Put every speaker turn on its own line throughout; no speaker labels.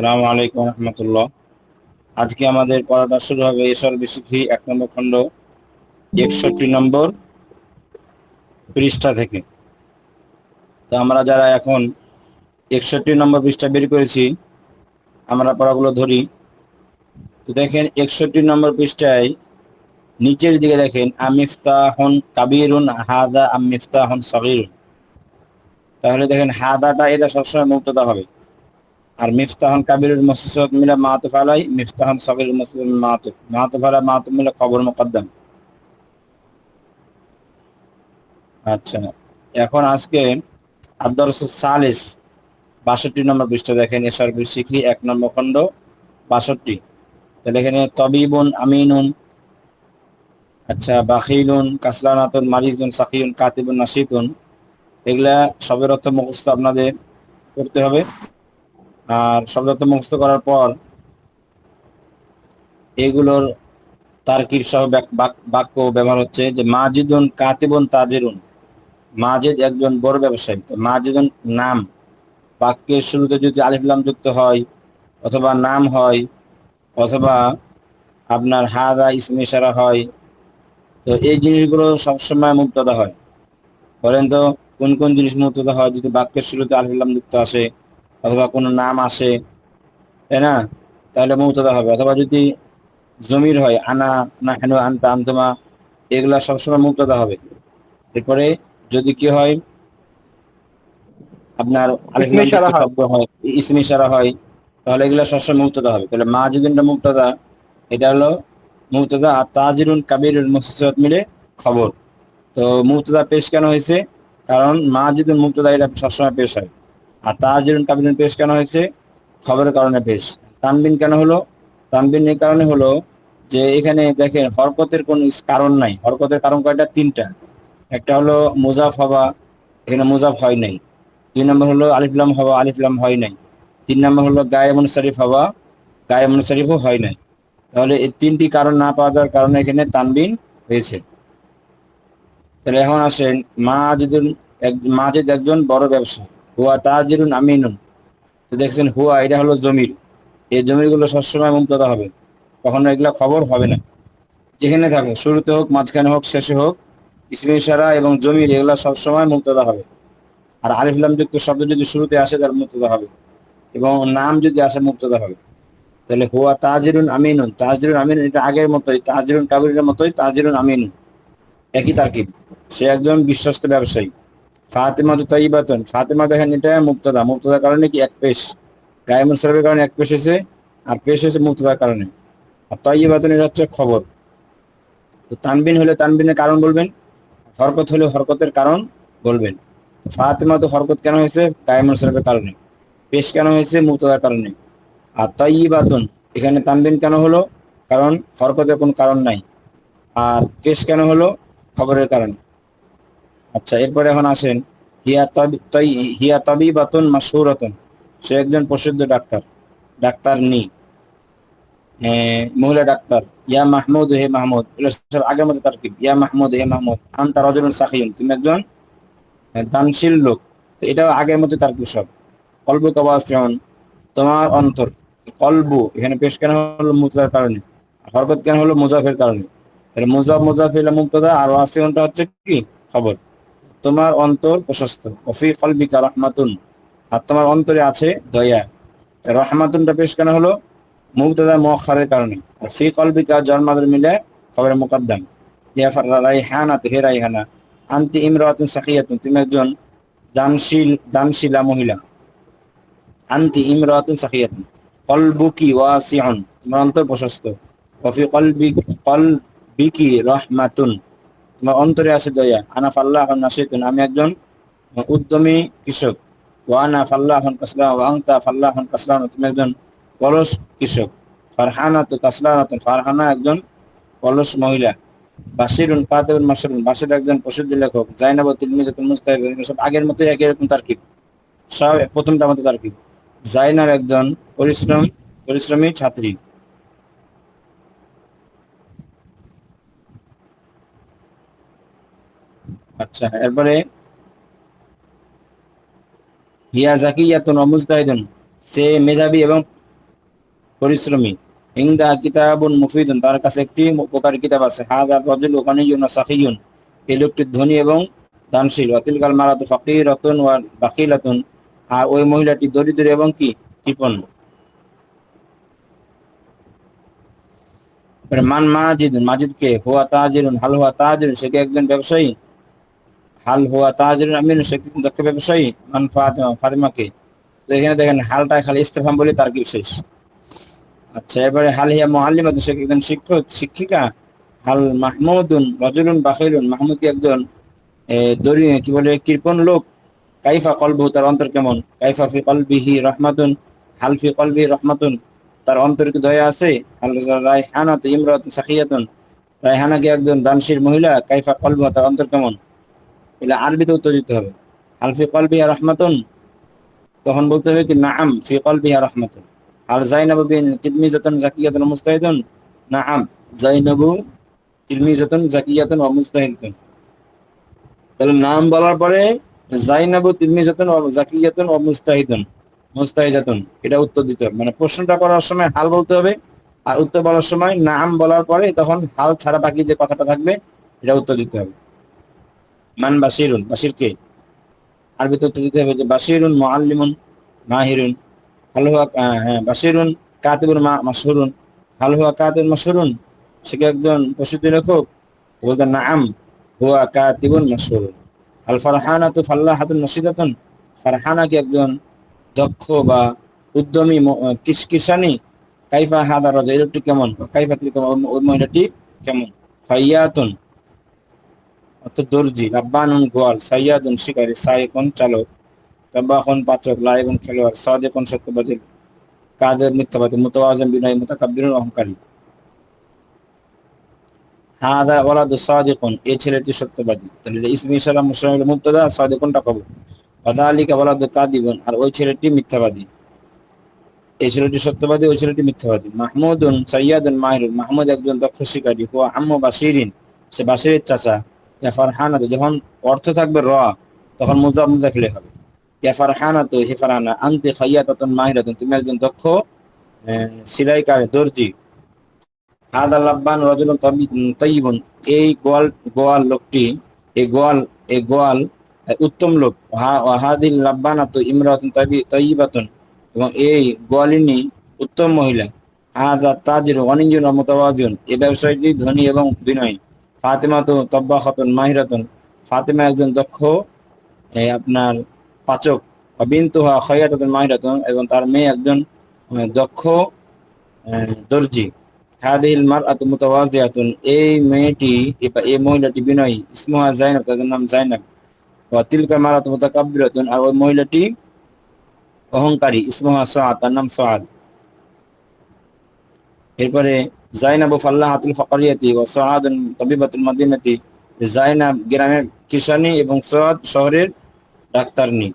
সালামু আলাইকুম রহমতুল্লাহ। আজকে আমাদের পড়াটা শুরু হবে এসর বিশুদ্ধি এক নম্বর খণ্ড, একষট্টি নম্বর পৃষ্ঠা থেকে। তো আমরা যারা এখন একষট্টি নম্বর পৃষ্ঠা বের করেছি, আমরা পড়াগুলো ধরি। তো দেখেন, একষট্টি নম্বর পৃষ্ঠায় নিচের দিকে দেখেন, আমিফতাহন কাবিরুন, হাদা আমিফতাহন সগিরুন। তাহলে দেখেন, হাদাটা এটা সবসময় মুক্তদা হবে। আর মিফতাহন কাবিরুল মসজিদ মিলা মাতুফ আলাই মিফতাহন সগিরুল মসজিদ মাতুফ। মাতুফ আলা মাতুফ মিলা খবর মুকদ্দম। আচ্ছা। এখন আজকে আদর্শ সালিস, বাষট্টি নম্বর পৃষ্ঠা দেখেন এসর শিখরি এক নম্বর খণ্ড, বাষট্টি। তাহলে এখানে তবিবুন আমিনুন আচ্ছা বাখিলুন, কাসলানাতুন, মারিজুন, সাকিউন, কাতিবুন, নাসিতুন। এগুলা সবের অর্থ মুখস্থ আপনাদের করতে হবে। আর শব্দ অর্থ মুখস্থ করার পর এগুলোর তার্কিব সহ বাক্য ব্যবহার হচ্ছে যে মাজিদুন কাতিবুন তাজিরুন। মাজিদ একজন বড় ব্যবসায়ী। তো মাজিদুন নাম। বাক্যের শুরুতে যদি আলিফলাম যুক্ত হয় অথবা নাম হয় অথবা আপনার হাদা ইসমে ইশারা হয়, তো এই জিনিসগুলো সবসময় মুক্তদা হয়। বলেন তো কোন কোন জিনিস মুক্তদা হয়? যদি বাক্যের শুরুতে আলিফলাম যুক্ত আসে অথবা কোনো নাম আসে তাই না? তাহলে মুক্তদা হবে। অথবা যদি জমির হয় আনা না হেন আনতা আন্তমা এগুলা সবসময় মুক্তদা হবে। এরপরে যদি কি হয় আপনার হয়। ইসমি সারা হয় তাহলে এগুলো সবসময় মুক্তদা হবে। তাহলে মা যদি মুক্তদা এটা হলো মুক্তদা আর তাজিরুন কাবিরুল মুসিদ মিলে খবর। তো মুক্তদা পেশ কেন হয়েছে? কারণ মা যদি মুক্তদা এটা সবসময় পেশ হয়। আর তাজিরুন কাবিরুন পেশ কেন হয়েছে? খবরের কারণে পেশ। তানবিন কেন হলো? তানবিন এই কারণে হলো যে এখানে দেখেন হরকতের কোন কারণ নাই। হরকতের কারণ কয়টা? তিনটা। একটা হলো মুজাফ হওয়া, এখানে মুজাফ হয় নাই। দুই নম্বর হলো আলিফলাম হওয়া আলিফলাম হয় নাই। তিন নম্বর হলো গায়ে মুনসারিফ হওয়া গায়ে মুনসারিফও হয় নাই। তাহলে এই তিনটি কারণ না পাওয়া যাওয়ার কারণে এখানে তানবিন হয়েছে। তাহলে এখন আসেন মাজিদুল মাজিদ একজন বড় ব্যবসা হুয়া তাজিরুন আমিনুন। তো দেখছেন হুয়া, এটা হলো জমির। এই জমিগুলো সবসময় মুক্ততা হবে। কখনো এগুলা খবর হবে না। যেখানে থাকুক, শুরুতে হোক, মাঝখানে হোক, শেষে হোক ইসমি ইশারা এবং জমির এগুলো সবসময় মুক্ততা হবে। আর আলিফলাম যুক্ত শব্দ যদি শুরুতে আসে তার মুক্ততা হবে। এবং নাম যদি আসে মুক্ততা হবে। তাহলে হুয়া তাজিরুন আমিনুন। তাজিরুন আমিনুন এটা আগের মতোই। তাজিরুন কাবিরের মতোই তাজিরুন আমিনুন। একই তারকিব। সে একজন বিশ্বস্ত ব্যবসায়ী। ফাতেমা তো তাইবাতন, ফাতেমা দেখেন এটা মুক্তদা মুক্তদার কারণে কি? এক পেশ। গায়ে মুসরাফের কারণে এক পেশ হয়েছে, আর পেশ হয়েছে মুক্তদার কারণে। আর তৈবাতন এটা হচ্ছে খবর। তো তানবিন হলে তানবিনের কারণ বলবেন, হরকত হলে হরকতের কারণ বলবেন। ফাতেমা তো হরকত কেন হয়েছে? গায়ে মুসরাফের কারণে। পেশ কেন হয়েছে? মুক্তদার কারণে। আর তৈবাতন এখানে তানবিন কেন হলো? কারণ হরকতের কোনো কারণ নাই। আর পেশ কেন হলো? খবরের কারণে। আচ্ছা এরপরে এখন আসেন, হিয়া তবি হিয়া তবি বাতন সে একজন প্রসিদ্ধ ডাক্তার ডাক্তার নি। মহিলা ডাক্তার, ইয়া মাহমুদ হে মাহমুদ। আগের তার ইয়া মাহমুদ হে মাহমুদ। তার রজুল সাকিউন, তুমি একজন দানশীল লোক। তো এটাও আগের তার সব। কল্প কবাসন তোমার অন্তর কলবু, এখানে পেশ কেন হলো মুক্তার কারণে? হরকত কেন হলো মুজাফের কারণে? তাহলে মুজাফ মুজাফ এলা মুক্তদা আর ওয়াসিয়নটা হচ্ছে কি? খবর। তোমার অন্তর প্রশস্ত। অফি কলবিকা রহমাতুন। আর তোমার অন্তরে আছে দয়া। রহমাতুনটা পেশ কেন হলো? মুক্তদা মখারের কারণে। আর ফি কলবিকা জন্মাদের মিলে খবরের মুকদ্দম। তুমি একজন মহিলা। তোমার অন্তর প্রশস্ত। রহমাতুন। তোমার অন্তরে আছে দয়া। আনা ফাল্লাহ নাসিতুন আমি একজন উদ্যমী কৃষক। ওয়ানা ফাল্লাহ কাসলাম ওয়াংতা ফাল্লাহ কাসলাম তুমি একজন কলস কৃষক। ফারহানা তো কাসলানাতুন ফারহানা একজন কলস মহিলা। বাসিরুন কাদেবুন মাসরুন, বাসির একজন প্রসিদ্ধ লেখক। জাইনাব তিলমিজাতুল মুস্তাহিদ সব আগের মতোই একই রকম তারকিব। সব প্রথমটা মতো তারকিব। জাইনার একজন পরিশ্রম পরিশ্রমী ছাত্রী। আচ্ছা এরপরে হিয়া জাকিয়াতুন সে মেধাবী এবং পরিশ্রমী। ইংদা কিতাবুন মুফিদুন, তার কাছে একটি উপকারী কিতাব আছে। এই লোকটি ধনী এবং দানশীল। অতিলকাল মারাতু ওয়া বাকিলাতুন আর ওই মহিলাটি দরিদ্র এবং কি? কৃপণ। মান মাজিদুন মাজিদ কে হুয়া তাজিরুন, হাল হুয়া তাজিরুন, সে কি একজন ব্যবসায়ী? হাল হুয়া তাজিরুন আমিন, সে কি দক্ষ ব্যবসায়ী? মান ফাতিমা, ফাতিমাকে। তো এখানে দেখেন হালটা খালি ইস্তেফাম বলে তার কি শেষ। আচ্ছা এবারে হাল হিয়া মুআল্লিমা সে একজন শিক্ষক, শিক্ষিকা? হাল মাহমুদুন, রজুলুন বাখিলুন মাহমুদ একজন দরি, কি বলে, কৃপণ লোক? কাইফা কলবু তার অন্তর কেমন? কাইফা ফি কলবিহি রহমাতুন, হাল ফি কলবিহি রহমাতুন, তার অন্তর কি দয়া আছে? হাল রায়হানা ইমরাত সাখিয়াতুন, রায়হানা কি একজন দানশীল মহিলা? কাইফা কলবু তার অন্তর কেমন? এগুলো আরবিতে উত্তর দিতে হবে। হাল ফি কলবিহা রহমাতুন? তখন বলতে হবে কি, নাআম, ফি কলবিহা রহমাতুন। হাল জাইনাবু বিন তিলমিজাতুন জাকিয়াতুন মুস্তাহিদুন? নাআম, জাইনাবু তিলমিজাতুন জাকিয়াতুন ওয়া মুস্তাহিদুন। তাহলে নাম বলার পরে, জাইনাবু তিলমিজাতুন ও জাকিয়াতুন ও মুস্তাহিদুন। মুস্তাহিদাতুন, এটা উত্তর দিতে হবে। মানে প্রশ্নটা করার সময় হাল বলতে হবে। আর উত্তর বলার সময় নাম বলার পরে তখন হাল ছাড়া বাকি যে কথাটা থাকবে, এটা উত্তর দিতে হবে। মান বাসিরুন, বাসির কে? আরবিতে উত্তর দিতে হবে যে বাসিরুন, মুআল্লিমুন, মাহিরুন। হাল হুয়া বাসিরুন কাতিবুন মাসহুরুন হাল হুয়া কাতিবুন মাসহুরুন সে কি একজন প্রসিদ্ধ লেখক? বলতে নাম হুয়া, কাতিবুন মাসহুরুন আল ফারহানাতু ফাল্লাহাতুন নসিদাতুন ফারহানা কি একজন দক্ষ বা উদ্যমী কিসকিসানি কাইফা হাদা রাজা এরটি কেমন? কাইফা ওই মহিলাটি কেমন? ফাইয়াতুন। অর্থাৎ দর্জি রাব্বানুন গোয়াল, সাইয়াদুন শিকারী, সাইকুন চালক তাবাখন পাচক, লাইগুন খেলোয়াড়, সাদেকুন সত্যবাদী, কাদের মিথ্যাবাদী, মুতাওয়াজিন, বিনয়, মুতাকাব্বিরুন অহংকারী। হাদা ওয়ালাদু সাদিকুন এই ছেলেটি সত্যবাদী। তাহলে ইসমি ইসলাম মুসলিম মুবতাদা, সাদিকুনটা কবর ওয়াদালিকা ওয়ালাদু কাদিবুন, আর ওই ছেলেটি মিথ্যাবাদী। এই ছেলেটি সত্যবাদী, ওই ছেলেটি মিথ্যাবাদী। মাহমুদুন সাইয়াদুন মাহিরুন, মাহমুদ একজন দক্ষ শিকারী, হুয়া আম্মু বাসিরিন সে বাসিরের চাচা। যখন অর্থ থাকবে র, তখন আনতি তুমি একজন দক্ষ দর্জি। রাজুলুন তাইয়িবুন। এই গোয়াল গোয়াল লোকটি, এই গোয়াল এই গোয়াল উত্তম লোক। হাদিল লাব্বানাতু ইমরাতুন তাইয়িবাতুন। এবং এই গোয়ালিনী উত্তম মহিলা। হাদা তাজির অনিঞ্জন মুতাওয়াজিউন এই ব্যবসায়ীটি ধনী এবং বিনয়ী। ফাতেমা তো তব্বা খাতুন মাহিরাতুন। ফাতেমা একজন দক্ষ আপনার পাচক বিনতুহা খয়াতুন মাহিরাতুন, এবং তার মেয়ে একজন দক্ষ দর্জি। হাদিল মারআতু মুতাওয়াজিয়াতুন, এই মেয়েটি এই মহিলাটি বিনয়ী, ইসমুহা জাইনাব, তাদের নাম জাইনাব। ওয়া তিলকা মারাতু মুতাকাব্বিরাতুন, আর ওই মহিলাটি অহংকারী, ইসমুহা সাআদ, তার নাম সাআদ। এরপরে জাইনাবু ফাল্লাহাতুল ফাকারিয়াতি ওয়া সাআদুন তাবিবাতুল মাদিনাতি জাইনাব গ্রামের কিষানি এবং সাদ শহরের ডাক্তারনি।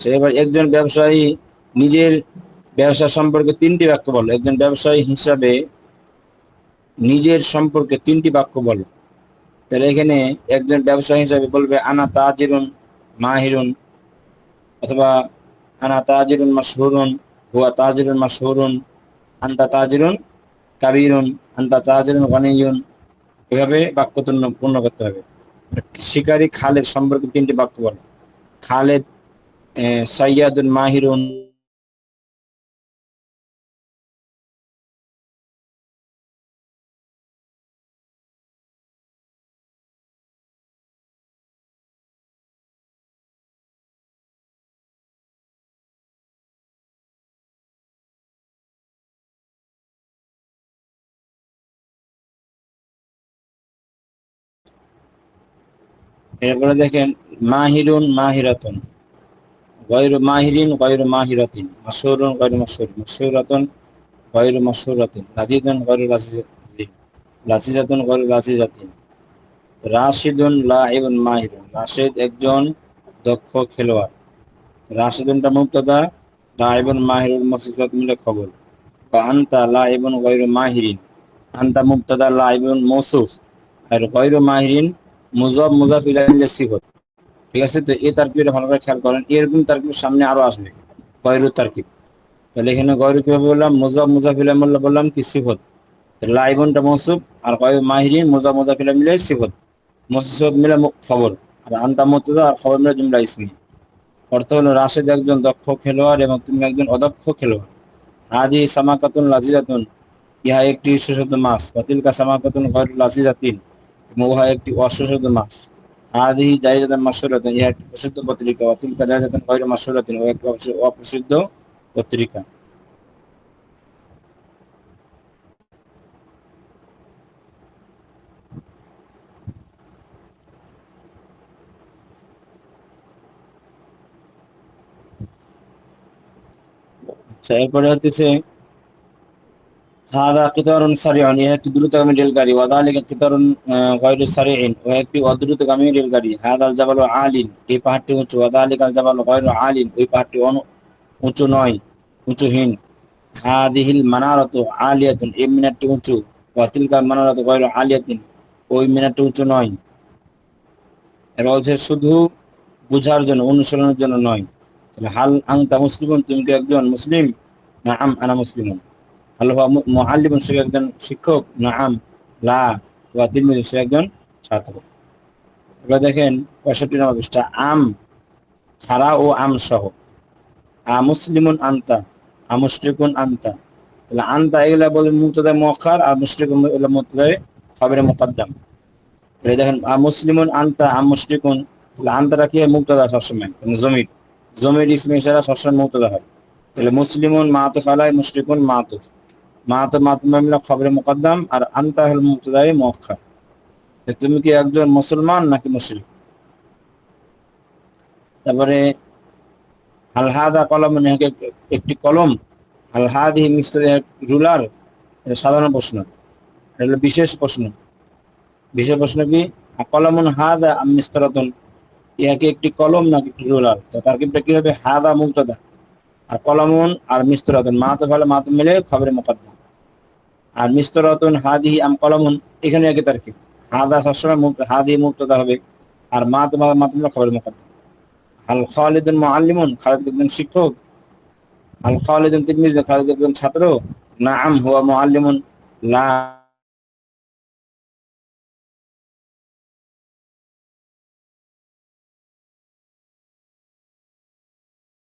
এবার একজন ব্যবসায়ী নিজের ব্যবসা সম্পর্কে তিনটি বাক্য বলো। একজন ব্যবসায়ী হিসাবে নিজের সম্পর্কে তিনটি বাক্য বলো। তাহলে এখানে একজন ব্যবসায়ী হিসাবে বলবে, আনা তাজিরুন মাহিরুন অথবা, আনা তাজিরুন মা মাসহুরুন হুয়া তাজিরুন মা মাসহুরুন আন্তা তাজিরুন কাবিরুন আন্তা তাজিরুন গনিয়ুন এভাবে বাক্য পূর্ণ করতে হবে। শিকারী খালেদ সম্পর্কে তিনটি বাক্য বলে। খালেদ সাইয়াদুন মাহিরুন এরপরে দেখেন, মাহিরুন মাহিরাতুন। গয়রু মাহিরিন, গয়রু মাহিরাতিন। মাসুরুন, গয়রু মাসুর। মাসুরাতুন, গয়রু মাসুরাতিন। লাজিদুন গয়রু লাজিদ লাজিজাতুন, গয়রু লাজিজাতিন। রাশিদুন লাইবুন মাহিরুন। রাশিদ একজন দক্ষ খেলোয়াড়। রাশিদুনটা মুক্তদা লাইবুন মাহিরুল মসজিদ মিলে খবর। বা আন্তা লাইবুন গয়রু মাহিরিন। আন্তা মুক্তদা লাইবুন মৌসুফ। আর গয়রু মাহিরিন মুজব মুজাফ ইলাইহির সিফত। ঠিক আছে? তো এই তারকিবটা ভালো করে খেয়াল করেন। এরকম তারকিব সামনে আরও আসবে। গয়রু তারকিব। তাহলে এখানে গয়রু কীভাবে বললাম? মুজব মুজাফ ইলাইহি বললাম কি সিফত? লাইবনটা মৌসুফ আর গয়রু মাহিরিন মুজব মুজাফ ইলাইহি মিলে সিফত। মৌসুফ মিলে খবর। আর আন্তা মুতদা আর খবর মিলে জুমলা ইসমি অর্থ হলো রাশেদ একজন দক্ষ খেলোয়াড় এবং তুমি একজন অদক্ষ খেলোয়াড়। আদি সামাকাতুন লাজিজাতুন। ইহা একটি সুস্বাদু মাছ। অতিলকা সামাকাতুন গয়রু লাজিজাতিন। এবং একটি অসুস্বাদু মাছ আদি জাইজাতান মাসুরাতুন ইহা একটি প্রসিদ্ধ পত্রিকা। অতিলকা জাইজাতান গয়রু মাসুরাতুন ও একটি অপ্রসিদ্ধ পত্রিকা। আচ্ছা এরপরে হচ্ছে হাদা কিতারুন সারিউন ইহা একটি দ্রুতগামী রেলগাড়ি ওয়াদালিকা কিতারুন গায়রু সারিউন ও একটি অদ্রুতগামী রেলগাড়ি হাদাল জাবালু আলিন এই পাহাড়টি উঁচু ওয়াদালিকাল জাবালু গায়রু আলিন ওই পাহাড়টি উঁচু নয় উঁচুহীন হাদিহিল মানারাতু আলিয়াতুন এই মিনারটি উঁচু ওয়া তিলকাল মানারাতু গায়রু আলিয়াতিন ওই মিনারটি উঁচু নয় এরা বলছে শুধু বুঝার জন্য অনুসরণের জন্য নয়। তাহলে, হাল আংতা মুসলিমুন? তুমি কি একজন মুসলিম? না, আম আনা মুসলিমুন। হাল হুয়া, মু- মুআল্লিমুন সে একজন শিক্ষক না আম লা ওয়া তিলমিযু সে একজন ছাত্র। এবার দেখেন পঁয়ষট্টি নম্বর পৃষ্ঠা, আম ছাড়া ও আম সহ। আ মুসলিমুন আন্তা আমুশরিকুন আন্তা। তাহলে আন্তা এগুলা বলে মুক্তদা মুআখার আর মুশরিকুন এগুলা মুক্তদা খবরে মুকদ্দাম। তাহলে দেখেন, আ আন্তা আম মুশরিকুন, তাহলে আন্তাটা কি হয়? মুক্তদা সবসময় মানে জমির। জমির ইসমে সবসময় মুক্তদা হয়। তাহলে মুসলিমুন মাতুফ আলাই, মুশরিকুন মাতুফ। মাতুফ মাতুফ মামলা খবরে মুকদ্দাম আর আন্তা হল মুক্তদাই মুআখার তুমি কি একজন মুসলমান নাকি মুশরিক তারপরে আলহাদা কলম একটি কলম? আলহাদি মিস্ত্রি রুলার? সাধারণ প্রশ্ন। এটা হলো বিশেষ প্রশ্ন। বিশেষ প্রশ্ন কি? কলমুন হাদা আম মিস্তরাতুন? ইহাকে একটি কলম নাকি রুলার? তো তার কিন্তু কি হবে হাদা মুক্তদা আর কলমুন আর মিস্তরাতুন? মা তো ভালো মা তো মিলে খবরে মোকদ্দম। আর মিস্তরাতুন হাদি, আম কলমুন, এখানে আগে তার কি হাদা সবসময় মুক্ত হাদি মুক্তদা হবে। আর মা তো মা তো মিলে খবরে মোকদ্দম। আল খালিদুন মুআল্লিমুন খালিদ শিক্ষক। আল খালিদুন তিলমিজ খালিদ ছাত্র। নাআম হুয়া মুআল্লিমুন। লা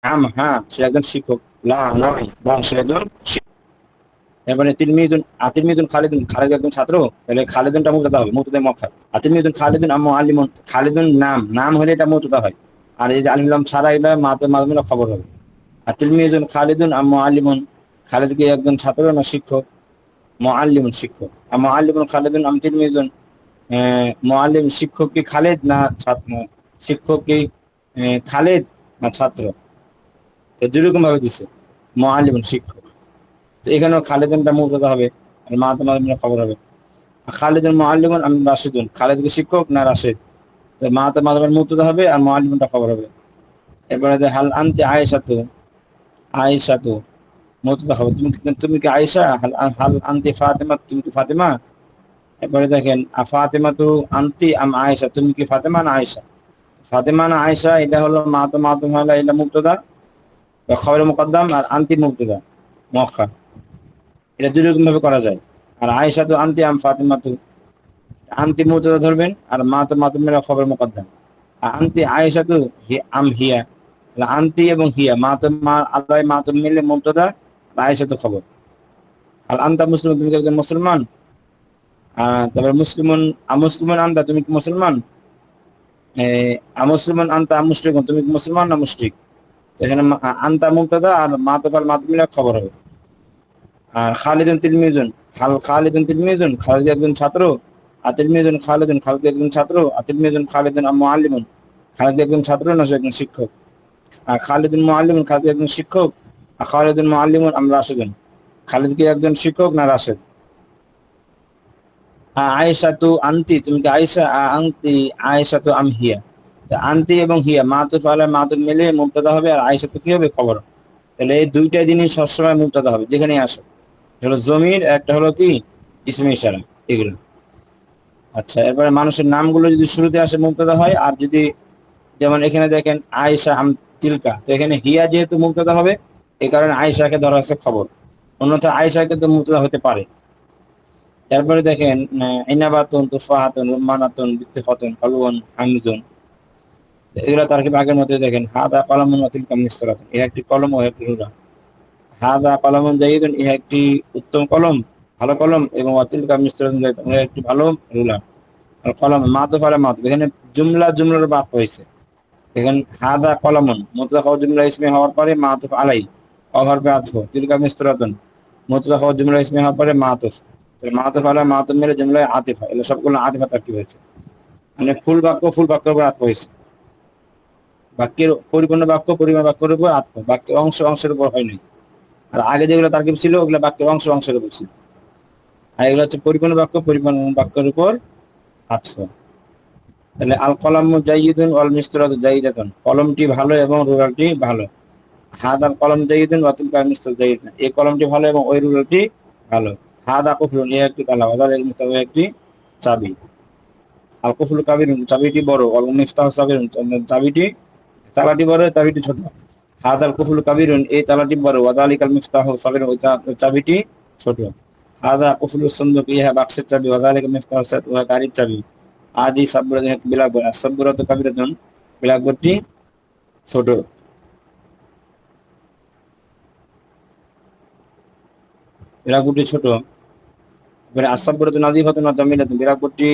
নাম হ্যাঁ সে একজন শিক্ষক। লা নয় বং সে একজন শিক্ষক। এবারে তিলমিজুন আতিলমিজুন খালিদুন খালিদ একজন ছাত্র তাহলে খালিদুনটা মুক্তদা হবে মুক্তদা মক্কা আতিলমিজুন খালিদুন আম মুআল্লিমুন খালিদুন নাম নাম হলে এটা মুক্তদা হয়। আর এই যে আলিমুল্লাম ছাড়া এটা মাতো মাদমিলা খবর হবে। আর তিলমিজুন খালিদুন আর মুআল্লিমুন খালিদ কি একজন ছাত্র না শিক্ষক? মুআল্লিমুন শিক্ষক। আর মুআল্লিমুন খালিদুন আম তিলমিজুন আহ, মুআল্লিম শিক্ষক কি খালিদ না ছাত্র? শিক্ষক কি খালিদ না ছাত্র? তো দুরকম ভাবে দিছে। মুআল্লিমুন শিক্ষক। তো এখানেও খালিদুনটা মুক্তদা হবে আর মাতো মাদমিলা খবর হবে। আর খালিদুন আমি রাশিদুন খালিদ কি শিক্ষক না রাশিদ? তো মা তো মাদমের মুক্তদা হবে আর মুআল্লিমুনটা খবর হবে। এরপরে হাল আনতে আয়েশা তো আয়েশা তো মুক্তদা হবে। তুমি তুমি কি আয়েশা? হাল হাল আনতে ফাতেমা, তুমি কি ফাতেমা? এরপরে দেখেন ফাতেমা তো আনতি আম আয়েশা, তুমি কি ফাতেমা না আয়েশা? ফাতেমা না আয়েশা, এটা হলো মা তো মা তো মালা এটা মুক্তদা খবর মুকদ্দাম আর আন্তি মুক্তদা মক্কা। এটা দুই রকম ভাবে করা যায়। আর আয়েশা তো আন্তি আম ফাতেমা তো আন্তি মুক্তদা ধরবেন আর মা তো মা তো খবর মুকদ্দাম। আর আন্তি আয়েশা তো আম হিয়া। আন্তি এবং হিয়া, মা তো মা আল্লাহ মা তো মিলে মুক্তদা আর তো খবর। আর আন্তা মুসলিম, তুমি একজন মুসলমান? তারপর মুসলিমন আমুসলিমন আন্তা, তুমি কি মুসলমান? আমুসলিমন আন্তা আমুষ্টিক তুমি কি মুসলমান না মুশরিক? এখানে আন্তা মুক্তদা আর মা তো মা তো মিলে খবর হবে। আর খালিদুন তিলমিজুন হাল খালিদুন তিলমিজুন খালিদ একজন ছাত্র আতিলমিজুন খালিদুন খালিদ একজন ছাত্র আতিলমিজুন খালিদুন মুআল্লিমুন খালিদ একজন ছাত্র, না একজন শিক্ষক। আর খালিদুন মুআল্লিমুন খালিদ একজন শিক্ষক, আর খালিদুন মুআল্লিমুন আম রাশিদুন। খালিদ কি একজন শিক্ষক না রাশেদ? আয়েশা তু আন্তি, তুমি কি আয়েশা? আ আন্তি, আয়েশা তু আম হিয়া। আন্তি এবং হিয়া মাতুফ আলা মাতুফ মিলে মুক্তদা হবে, আর আয়েশা তো কি হবে? খবর। তাহলে এই দুইটা জিনিস সবসময় মুক্তদা হবে যেখানে আসো। হলো জমির, একটা হলো কি? ইসমে ইশারা, এগুলো। আচ্ছা এরপরে মানুষের নামগুলো যদি শুরুতে আসে মুক্তদা হয়, আর যদি যেমন এখানে দেখেন আয়েশা আম তিলকা, তো এখানে হিয়া যেহেতু মুক্তদা হবে এই কারণে আয়েশাকে ধরা হচ্ছে খবর। অন্যথা আয়েশাকে তো মুক্তদা হতে পারে। এরপরে দেখেন ইনাবাতুন, তুফাহাতুন রুমানাতুন বিত্তিফাতুন হলুন হামিজুন এগুলো তার আগের মধ্যে দেখেন, হাদা কলামুন অতিল কামিস্তরাত এ একটি কলম ও একটি রুরা। হাদা কলমুন জাইদুন ইহা একটি উত্তম কলম, ভালো কলম, এবং অতিল কামিস্তরাত একটি ভালো রুলা আর কলম মাতুফ আলা মাতুফ এখানে জুমলা জুমলার বাদ হয়েছে এখানে হাদা কলমুন মুতলাকা জুমলা ইসমে হওয়ার পরে মাতুফ আলাই অভারবে আতফ তিলকা মিস্তরাতুন মুতলাকা জুমলা ইসমে হওয়ার পরে মাতুফ তাহলে মাতুফ আলা মাতুফ মেরে জুমলায় আতিফা এগুলো সবগুলো আতিফা তার কি হয়েছে। মানে ফুল বাক্য, ফুল বাক্যের উপর আত্ম হয়েছে। বাক্যের পরিপূর্ণ বাক্য পরিমাণ বাক্যের উপর আত্ম বাক্যের অংশ অংশের উপর হয়নি আর আগে যেগুলো তার্কিব ছিল, ওগুলো বাক্যের অংশ উপর ছিল আর এগুলো হচ্ছে পরিপূর্ণ বাক্য, পরিপূর্ণ বাক্যের উপর আত্ম তাহলে আল কলাম জাইদুন অল মিস্তরাত জাইদাতুন কলমটি ভালো এবং রুরালটি ভালো। হাদ আল কলম জাইদুন ওয়াতুল কাল মিস্তর জাইদুন এই কলমটি ভালো এবং ওই রুরালটি ভালো। হাদ আকুফলুন এই একটি তালা ওয়াদাল এর মুতাবে একটি চাবি। আল কুফুল কাবির চাবিটি বড়। অল মিফতাহ চাবির চাবিটি, তালাটি বড়, চাবিটি ছোট। হাদ আল কুফুল কাবিরুন, এই তালাটি বড় ওয়াদালিকাল মিফতাহ সাবির ওই চাবিটি ছোট। হাদা কুফুল সুন্দুক ইহা বাক্সের চাবি। ওয়াদালিকাল মিফতাহ সাত ওয়া গাড়ির চাবি। আদি সাব্বুর বিলাকবর। সাব্বুরাত কাবিরাতুন, বিলাকবরটি ছোট। বিলাকবরটি ছোট। নাদিফাতুন ওয়া জামিলাতুন। বিলাকবরটি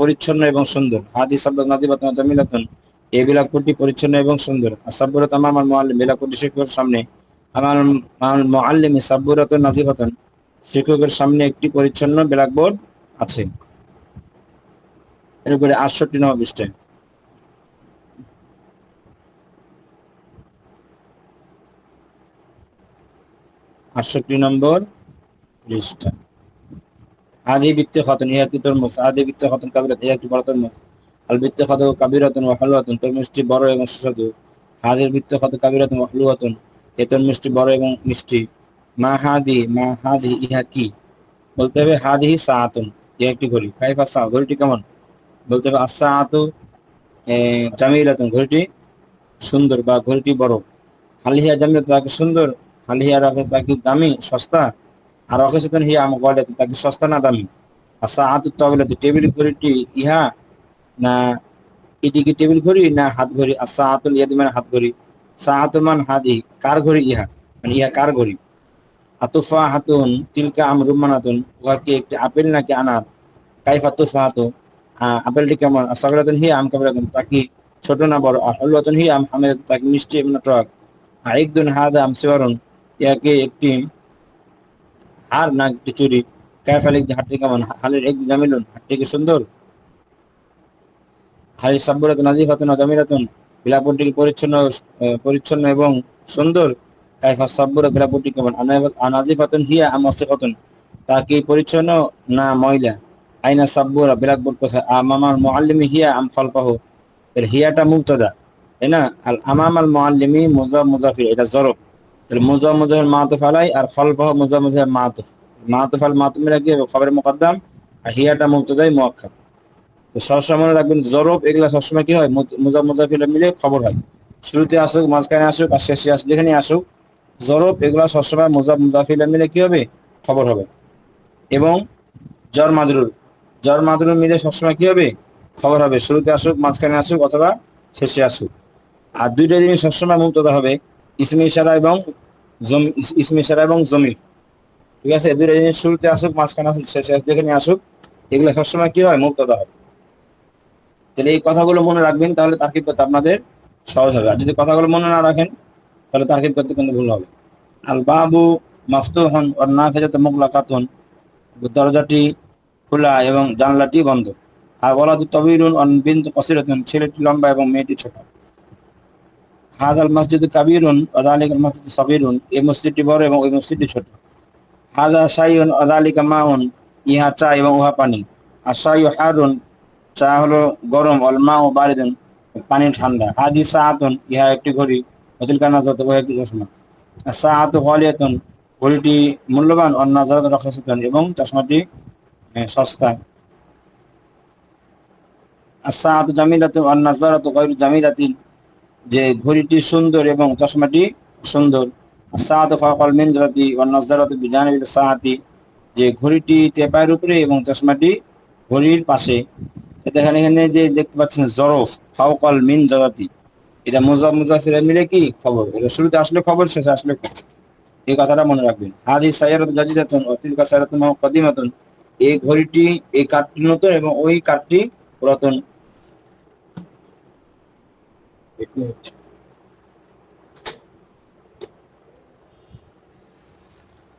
পরিচ্ছন্ন এবং সুন্দর। আদি সাব্বুরাত নাদিফাতুন ওয়া জামিলাতুন। এই বিলাকপুরটি পরিচ্ছন্ন এবং সুন্দর। আসাব্বুরাত আমার মুআল্লিম বিলাকপুরটি শিক্ষকের সামনে আমার মুআল্লিম সাব্বুরাত নাজিফাতুন শিক্ষকের সামনে একটি পরিচ্ছন্ন ব্ল্যাকবোর্ড আছে। এর উপরে আটষট্টি নম্বর পৃষ্ঠায়। আটষট্টি নম্বর আদি বৃত্তে খতন ইহা কি তরমুজ? আদি বৃত্তে খতন কাবিরাত ইহা একটি বড় তরমুজ? আল বৃত্তে খত কাবিরাতন ও হালুয়াতন তরমুজটি বড় এবং সুস্বাদু। হাদির বৃত্তে খত কাবিরাতন ও হালুয়াতন এ তরমুজটি বড় এবং মিষ্টি। মা হাদি মা হাদি ইহা কি? বলতে হবে হাদিহি সাআতুন ইহা একটি ঘড়ি। কাইফা সা ঘড়িটি কেমন? বলতে হবে আশা আতো জামিলাতুন, ঘড়িটি সুন্দর বা ঘড়িটি বড়। হালিহিয়া জামিলাত তাকে সুন্দর। হালিহিয়া রাখে তাকে দামি, সস্তা। আর অকেসেতন হিয়া আমার তাকে সস্তা না দামি। আশা আতু তবিলাত, টেবিল ঘড়িটি ইহা না এদিকে টেবিল ঘড়ি, না হাত ঘড়ি আশা আতুল ইয়াদি মানে হাত ঘড়ি। সাহাতুমান হাদি, কার ঘড়ি ইহা? মানে ইহা কার ঘড়ি? আতুফা হাতুন তিলকা আমরুমানাতুন উহা কি একটি আপেল নাকি আনার? কাইফা তুফা হাতুন আপেলটি কেমন? সাগরাতুন হি আম কাবরাতুন তাকি ছোট না বড়? আর হলুয়াতুন হি আম হামেদ তাকি মিষ্টি এবং টক? আইকদুন হাদা আম সিওয়ারুন ইয়াকে একটি হার না একটি চুরি? কায়ফালিক হাটটি কেমন? হালের এক জামিলুন হাটটি কি সুন্দর? হালি সাব্বরাতুন নাজিফাতুন জামিলাতুন বিলাপনটি পরিচ্ছন্ন পরিচ্ছন্ন এবং সুন্দর। কাইফা সাব্বুরা বিলাপনটি কেমন? আনাজিফাতুন হিয়া আম ওয়াসিফাতুন? তা কি পরিচ্ছন্ন না ময়লা? আইনা সাব্বুরা বিলাকবোর্ড কোথায় আমামাল মুআল্লিমি হিয়া আম খালফাহু? তাহলে হিয়াটা মুবতাদা, তাই না? আল আমামাল মুআল্লিমি মুজাফ মুজাফি এটা জরব। তাহলে মুজাফ মুজাফির মাতুফ আলাই, আর খালফাহু মুজাফ মুজাফির মাতুফ। মাতুফ আল মাতুফ মিলা কি? খবর মুকদ্দাম। আর হিয়াটা মুবতাদাই মুআক্কাদ তো সবসময় মনে রাখবেন জরব এগুলা সবসময় কি হয়? মুজাফ মুজাফির মিলে খবর হয়। শুরুতে আসুক, মাঝখানে আসুক আর শেষে আসুক, যেখানে আসুক জরব এগুলা সবসময় মুজাফ মুজাফির মিলে কি হবে? খবর হবে। এবং জর মাজরুর জ্বর মাদুর মিলে সবসময় কি হবে? খবর হবে। শুরুতে আসুক, মাঝখানে আসুক অথবা শেষে আসুক। আর দুইটা জিনিস সবসময় মুক্ততা হবে, ইসমি ইশারা এবং জমি, ইসমি ইশারা এবং জমি। ঠিক আছে? দুইটা জিনিস শুরুতে আসুক, মাঝখানে আসুক, শেষে যেখানে আসুক, এগুলো সবসময় কি হয়? মুক্ততা হবে। তাহলে এই কথাগুলো মনে রাখবেন, তাহলে তার্কিব করতে আপনাদের সহজ হবে। আর যদি কথাগুলো মনে না রাখেন, তাহলে তার্কিব করতে কিন্তু ভুল হবে। আল বাবু মাফতুহন ওর না খেতে মুগলাকাতুন, দরজাটি খোলা এবং জানলাটি বন্ধ। আর তো তবিরুন বিন্দু কসিরতুন, ছেলেটি লম্বা এবং মেয়েটি ছোট। হাদ আল মসজিদ কাবিরুন অদালিক মসজিদ সবিরুন এই মসজিদটি বড় এবং ওই মসজিদটি ছোট। হাদা সাইউন অদালিকা মাউন, ইহা চা এবং উহা পানি। আর সাইউ হারুন চা হলো গরম অল মা ও বারিদুন পানি ঠান্ডা। হাদি সাহাতুন, ইহা একটি ঘড়ি। অতুল কানা যত একটি চশমা সাহাতু হলিয়াতুন ঘড়িটি মূল্যবান অন্য নজরত রক্ষা এবং চশমাটি সস্তা। আসাআতু জামিলাতু ওয়ান নাযারাতু গায়রু জামিলাতিন, যে ঘড়িটি সুন্দর এবং চশমাটি সুন্দর। আসাআতু ফাওকাল মিনজারাতি ওয়ান নাযারাতু বিজানিবিল সাআতি যে ঘড়িটি টেপায়ের উপরে এবং চশমাটি ঘড়ির পাশে। দেখেন এখানে যে দেখতে পাচ্ছেন জরফ ফাওকাল মিন জারাতি এটা মুজাফ মুজাফিরা মিলে কি? খবর। এটা শুরুতে আসলে খবর শেষে আসলে খবর। এই কথাটা মনে রাখবেন। হাদি সাইয়ারত জাজিদাতুন অতিলকা সাইয়ারাতুন কদিমাতুন। এই ঘড়িটি এই কাঠটি নতুন এবং ওই কাঠটি পুরাতন।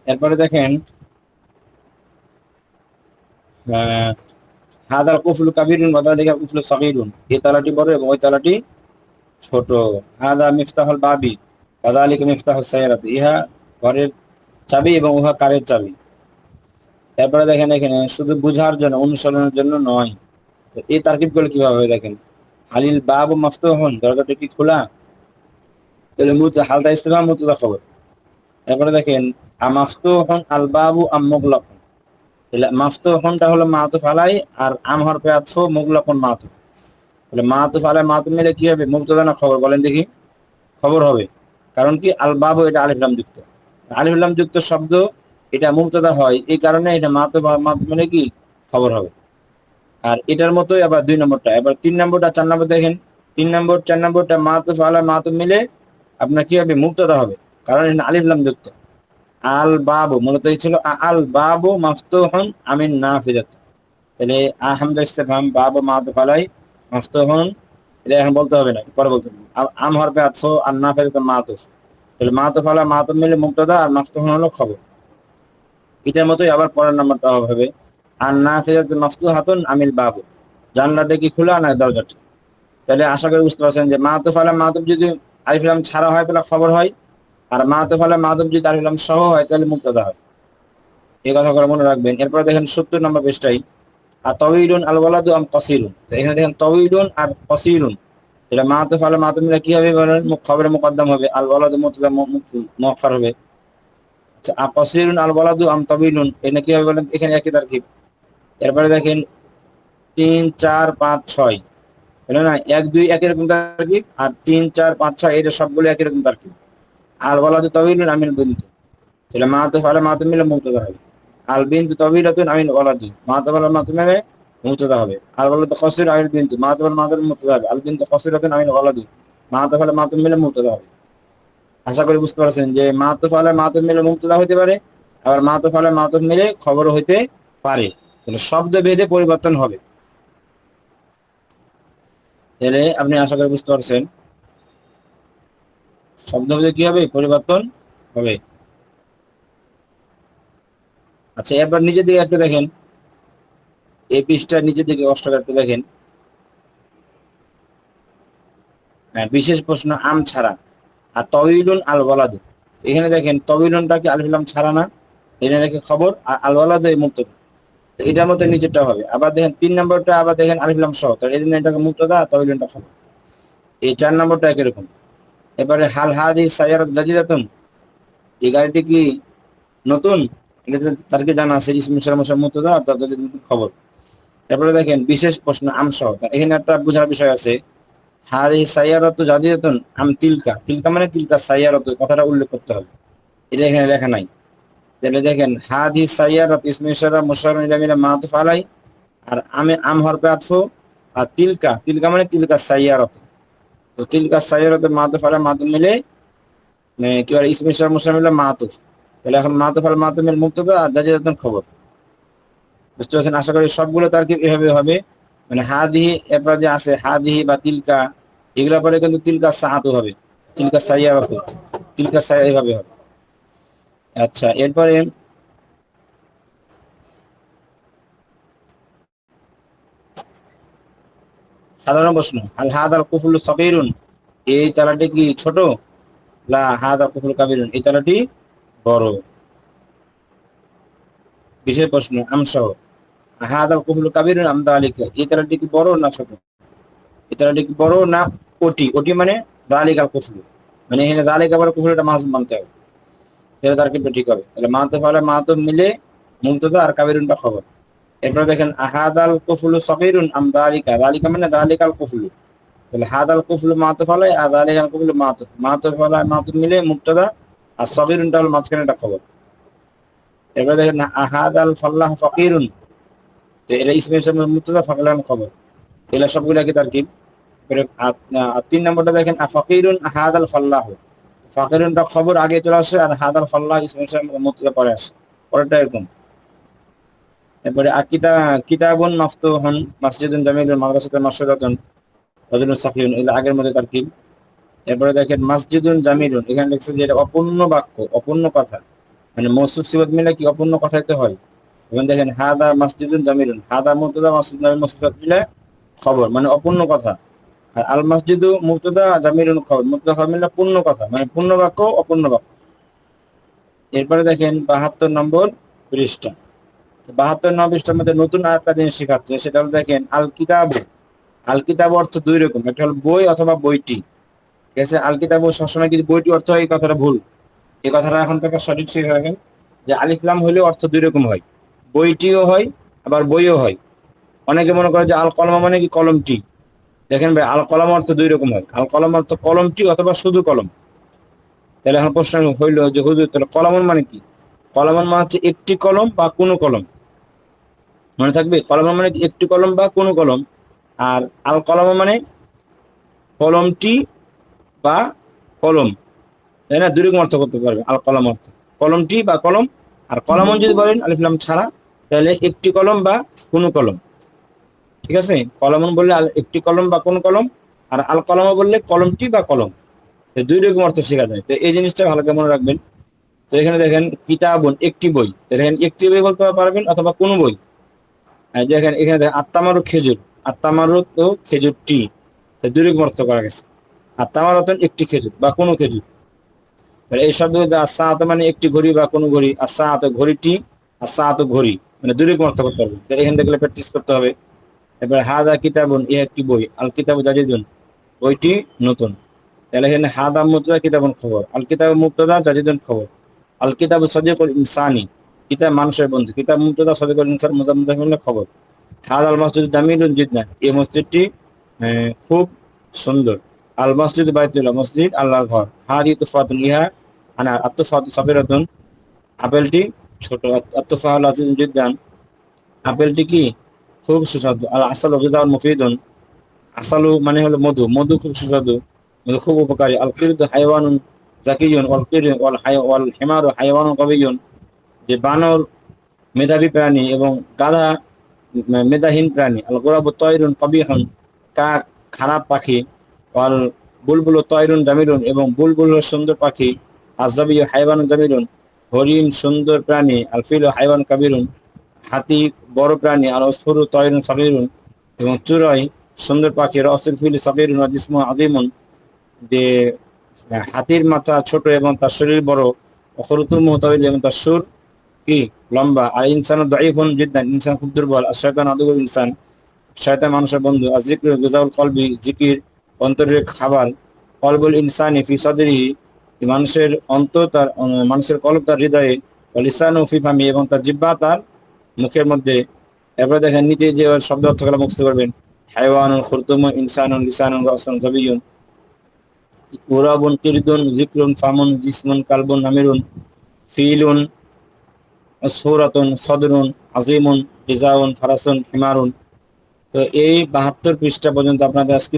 এরপরে দেখেন আহ, হাদাল কুফলু কাবিরুন ওয়াদালিকা কুফলু সগীরুন। এই তালাটি বড় এবং ওই তালাটি ছোট। হাদা মিফতাহুল বাবি ওয়াদালিকা মিফতাহুস সাইয়ারাত ইহা ঘরের চাবি এবং উহা কারের চাবি। তারপরে দেখেন এখানে শুধু বুঝার জন্য অনুসরণের জন্য নয়। তো এই তারকিবগুলো কীভাবে দেখেন? হালিল বাবু মাফতুহুন, দরজাটা কি খোলা? তাহলে মুত হালটা ইস্তেমাল মুতদা খবর। তারপরে দেখেন আমাফতুহুন আল বাবু আম তাহলে মাফতুহুনটা হলো মাতুফ আলাই আর আম হরফে আতফু মুগলাকুন মাতুফ তাহলে মিলে কি হবে? মুক্তদা না খবর বলেন দেখি। খবর হবে। কারণ কি? আল বাবু এটা আলিফ লাম যুক্ত। আলিফ লাম যুক্ত শব্দ, এটা মুক্তদা হয়, এই কারণে এটা মাতুফ মাতুফ মিলে কি? খবর হবে। আর এটার মতোই আবার দুই নম্বরটা। এবার তিন নম্বরটা, চার নম্বর দেখেন। তিন নম্বর, চার নম্বরটা মাতুফ আলা মাতুফ মিলে আপনার কি হবে? মুক্তদা হবে। কারণ এটা আলিফ লাম যুক্ত। আল বাবু মূলত এই ছিল আল বাবু মাফতুহুন আমিন না নাফিজাত। তাহলে আহমদ ইস্তেফাম বাবু মাতুফ আলাই, মাফতুহুন, এটা এখন বলতে হবে না, পরে বলতে হবে। আম হরফে আতফু আর নাফিজাত মাতুফ। তাহলে মাতুফ আলা, মাতুফ মিলে মুক্তদা আর মাফতুহুন হলো খবর। এটার মতোই আবার পরের নাম্বারটা হবে। আর নাফিজাত মাফতুহাতুন আমিল বাবু। জানলাটা কি খোলা না দরজাটা তাহলে আশা করি বুঝতে পারছেন যে মাতুফ আলা, মাতুফ যদি আলিফলাম ছাড়া হয়, তাহলে খবর হয়। আর মাতুফ আলা মাতুফ যদি আলিফলাম সহ হয়, তাহলে মুক্তদা হয়। এই কথা করে মনে রাখবেন। এরপরে দেখেন সত্তর নম্বর পেজটাই। আর তবিলুন আল ওয়ালাদু আম কসিরুন। তো এখানে দেখেন তবিলুন আর কসিরুন। তাহলে মাতুফ আলা মিলে কি হবে বলেন? খবরের মুকদ্দম হবে। আল ওয়ালাদু মুতদা মুখার হবে। আচ্ছা আর কসিরুন আল ওয়ালাদু আম তবিলুন এটা কি হবে বলেন? এখানে একই তারকিব। এরপরে দেখেন তিন, চার, পাঁচ, ছয়। হলো না? এক, দুই একই রকম তারকিব। আর তিন, চার, পাঁচ, ছয় এটা সবগুলো একই রকম তারকিব। আল ওয়ালাদু তবিলুন আমিন বিন্তু তাহলে মাতুফ আলা মাতুফ মিলে মুক্তদা হবে। আল বিন্তু তবিলাতুন আমিন ওয়ালাদু। মাতুফ আলা মাতুফ মিলে মুক্তদা হবে। আল ওয়ালাদু কসির আমিন বিন্তু। মাতুফ আলা মাতুফ মুক্তদা হবে। আল মাতুফ মিলে মুক্তদা হবে। আশা করি বুঝতে পারছেন যে মাতুফ আলা মাতুফ মিলে মুক্তদা হতে পারে, আবার মাতুফ আলা মাতুফ মিলে খবর হইতে পারে। তাহলে শব্দ ভেদে পরিবর্তন হবে। তাহলে আপনি আশা করি বুঝতে পারছেন শব্দ ভেদে কি হবে? পরিবর্তন হবে। আচ্ছা এবার নিচের দিকে একটু দেখেন। এই পৃষ্ঠার নিচের দিকে একটু দেখেন। হ্যাঁ বিশেষ প্রশ্ন, আম ছাড়া। আর তবিলুন আল বলাদু এখানে দেখেন তবিলুনটা কি আলফিলাম ছাড়া না? এখানে দেখে খবর, আর আল বলাদু এই মুক্ত। এটার মধ্যে নিচেরটা হবে। আবার দেখেন, তিন নম্বরটা আবার দেখেন আলফিলাম সহ। তো এই জন্য এটাকে মুক্তদা তবিলুনটা খবর এই চার নম্বরটা একই রকম। এবারে হাল হাদি সাইয়ারত জাজিদাতুন এই গাড়িটি কি নতুন? তার কি জানা আছে খবর। তারপরে দেখেন, বিশেষ প্রশ্ন, আম সহ। তা এখানে একটা বোঝার বিষয় আছে। হাদি সাইয়ারত জাদিদাতুন আম তিলকা। তিলকা মানে তিলকা সাইয়ারত, কথাটা উল্লেখ করতে হবে। এটা এখানে লেখা নাই। তাহলে দেখেন হাদি সাইয়ারত ইসমে ইশারা মুশার ইলামিলা মাতুফ আলাই, আর আমে আম হরফে আতফু, আর তিলকা তিলকা মানে তিলকা সাইয়ারত। তো তিলকা সাইয়ারত মাতুফ আলাই মাতুফ মিলে মানে কি বলে ইসমে ইশারা মুশার মিলে মাতুফ। তাহলে এখন মাতুফ আল মিল মুক্তদা আর জাদিদাতুন খবর। বুঝতে পারছেন? আশা করি সবগুলো তার কি এভাবে হবে। মানে হাদিহি এরপর যে আছে, হাদিহি বা তিলকা এগুলা পরে কিন্তু তিলকা সাহাতু হবে। তিলকা সাইয়া তিলকা সাইয়া এভাবে হবে। আচ্ছা এরপরে সাধারণ প্রশ্ন, আল হাদার কুফুল সকিরুন এই তালাটি কি ছোট? লা হাদার কুফুল কাবিরুন, এই তালাটি বড়। বিশেষ প্রশ্ন, আমসহ হাদার কুফুল কাবিরুন আমদা আলিকা এই তালাটি কি বড় না ছোট? এই তালাটি কি বড় না ওটি? ওটি মানে দালিকা কুফুল। মানে এখানে দালিকা বড় কুফুলটা মাছ মানতে হবে। তাহলে তার কিন্তু ঠিক হবে। তাহলে মাহাতো ফলে মাহাতো মিলে মুক্তদা আর কাবিরুনটা খবর এরপরে দেখেন আহাদাল কুফুলু সগীরুন আম দালিকা? মানে দালিকাল কুফুলু। তাহলে হাদাল কুফুলু মাতুফ আলাই, আর দালিকাল কুফুলু মাতুফ। মাতুফ আলাই, মাতুফ মিলে মুবতাদা আর সগীরুনটা হলো মাঝখানে একটা খবর। এরপরে দেখেন আহাদাল ফাল্লাহ ফকিরুন। তো এটা ইসমে ইসলামের মুবতাদা ফাকলান খবর। এগুলা সবগুলা কি তার কি? তিন নম্বরটা দেখেন ফকিরুন আহাদাল ফাল্লাহ। ফাকিরুনটা খবর আগে চলে আসে, আর হাদাল ফাল্লাহ ইসমে ইসলামের মুবতাদা পরে আসে। পরেরটা এরকম। এরপরে আকিতা কিতাবুন মাফতুহুন, মসজিদুন জামিলুন মাদ্রাসাতুন মাসুদাতুন রজুলুন সাকিউন এগুলো আগের মধ্যে তার কি এরপরে দেখেন মসজিদুন জামিলুন, এখানে লিখছে যে এটা অপূর্ণ বাক্য, অপূর্ণ কথা। মানে মসুদ সিবত মিলে কি অপূর্ণ কথাইতে হয়? এবং দেখেন, হাদা মসজিদুন জামিলুন, হাদা মুবতাদা মসজিদ জামিল মসজিদ মিলে খবর মানে অপূর্ণ কথা। আর আল মসজিদু মুবতাদা জামিলুন খবর, মুবতাদা খবর মিলে পূর্ণ কথা মানে পূর্ণ বাক্য, অপূর্ণ বাক্য। এরপরে দেখেন বাহাত্তর নম্বর পৃষ্ঠা। বাহাত্তর নবিশটার মধ্যে নতুন আরেকটা জিনিস শেখাচ্ছে, সেটা হলো দেখেন আল কিতাব আল কিতাব অর্থ দুই রকম, একটা হলো বই অথবা বইটি। ঠিক আছে? আল কিতাব সবসময় কিন্তু বইটি অর্থ হয়? এই কথাটা ভুল। এই কথাটা এখন থেকে সঠিক শিখে রাখেন যে আলিফলাম হলে অর্থ দুই রকম হয়। বইটিও হয়, আবার বইও হয়। অনেকে মনে করে যে আল কলম মানে কি কলমটি? দেখেন ভাই আল কলম অর্থ দুই রকম হয়। আল কলম অর্থ কলমটি অথবা শুধু কলম। তাহলে এখন প্রশ্ন হইল যে হুজুর, তাহলে কলমন মানে কি? কলমন মানে হচ্ছে একটি কলম বা কোনো কলম। মনে থাকবে? কলম মানে একটি কলম বা কোনো কলম। আর আল কলম মানে কলমটি বা কলম। তাই না? দুই রকম অর্থ করতে পারবে, আল কলম অর্থ। কলমটি বা কলম, আর কলম যদি বলেন আলিফলাম ছাড়া, তাহলে একটি কলম বা কোনো কলম। ঠিক আছে? কলমন বললে একটি কলম বা কোন কলম, আর আল কলম বললে কলমটি বা কলম। দুই রকম অর্থ শেখা যায়। তো এই জিনিসটা ভালো মনে রাখবেন। তো এখানে দেখেন, কিতাবন, একটি বই। দেখেন, একটি বই বলতে পারবেন অথবা কোনো বই। দেখেন এখানে দেখেন আত্মামারু খেজুর। আত্মামারু তো খেজুরটি দুই রকম অর্থ করা গেছে। আত্মামারত একটি খেজুর বা কোনো খেজুর। এই শব্দ আশা আত মানে একটি ঘড়ি বা কোনো ঘড়ি। আশা আত ঘড়িটি আশা আত ঘড়ি। মানে দুই রকম অর্থ করতে হবে। এখান থেকে প্র্যাকটিস করতে হবে। এবার হাদা কিতাবন এ একটি বই। আল কিতাব জাজিদুন, বইটি নতুন। তাহলে এখানে হাদা মুক্তা কিতাবন খবর। আল কিতাব মুক্তদা জাজিদুন খবর। আল কিতাব সদিকুল ইনসানি। কিতাব মানুষের বন্ধু, কিতাব মুক্তদা সদিকুল ইনসান মুদামুদামিল্লা খবর। হাদ আল মসজিদ জামিলুন জিদনা এই মসজিদটি খুব সুন্দর। আল মসজিদ বাইতুল্লাহ মসজিদ, আল্লাহর ঘর। হাদি তুফাতুন ইহা, আনা আত্তুফাতু সাবিরাতুন আপেলটি ছোট, আত্তুফাহুল আজিজ জিদ্দান। আপেলটি কি? খুব সুস্বাদু। আল আসালু গিদাউন মুফিদুন। আসালু মানে হলো মধু। মধু খুব সুস্বাদু, মধু খুব উপকারী। আল কিরদ হাইওয়ানুন জাকিয়ুন, ওয়াল কির ওয়াল হাই, ওয়াল হিমারু হাইওয়ানুন কবিয়ুন। যে বানর, মেধাবী প্রাণী এবং গাধা মেধাহীন প্রাণী আল গোরাবু তয়রুন কবিহন কাক, খারাপ পাখি, ওয়াল বুলবুল তয়রুন জামিরুন এবং বুলবুল সুন্দর পাখি আজদাবি হাইবান জামিরুন, হরিণ সুন্দর প্রাণী, আলফিল হাইবান কাবিরুন, হাতি বড় প্রাণী, আর অস্ফুরু তয়রুন সাবিরুন এবং চুরই সুন্দর পাখি রসুল ফিল সাবিরুন জিসমু আদিমুন। যে হাতির মাথা ছোট এবং তার শরীর বড় অখরুতুম তৈল এবং তার সুর কি? লম্বা। আর ইনসান দাইফুন জিদ্দান। ইনসান খুব দুর্বল। আর শয়তান আদুল ইনসান। শয়তান মানুষের বন্ধু। আর জিক্র গুজাউল কলবি, জিকির, অন্তরের খাবার। কলবুল ইনসানি ফি সদরি। মানুষের অন্তর তার, মানুষের কলব তার হৃদয়ে। লিসান ফি ফামি এবং তার জিব্বা তার মুখের মধ্যে। এরপরে দেখেন নিচে যে শব্দ অর্থগুলো মুখতে পারবেন হাইওয়ানুন খুরতুম ইনসানুন, লিসানুন রাসুন কবিয়ুন উরাবুন, কিরদুন, জিক্রুন, ফামুন, জিসমুন, কালবুন নামিরুন ফিলুন সুরাতুন সদরুন আজিমুন ইজাউন ফারাসুন হিমারুন। তো এই বাহাত্তর পৃষ্ঠা পর্যন্ত আপনাদের আজকে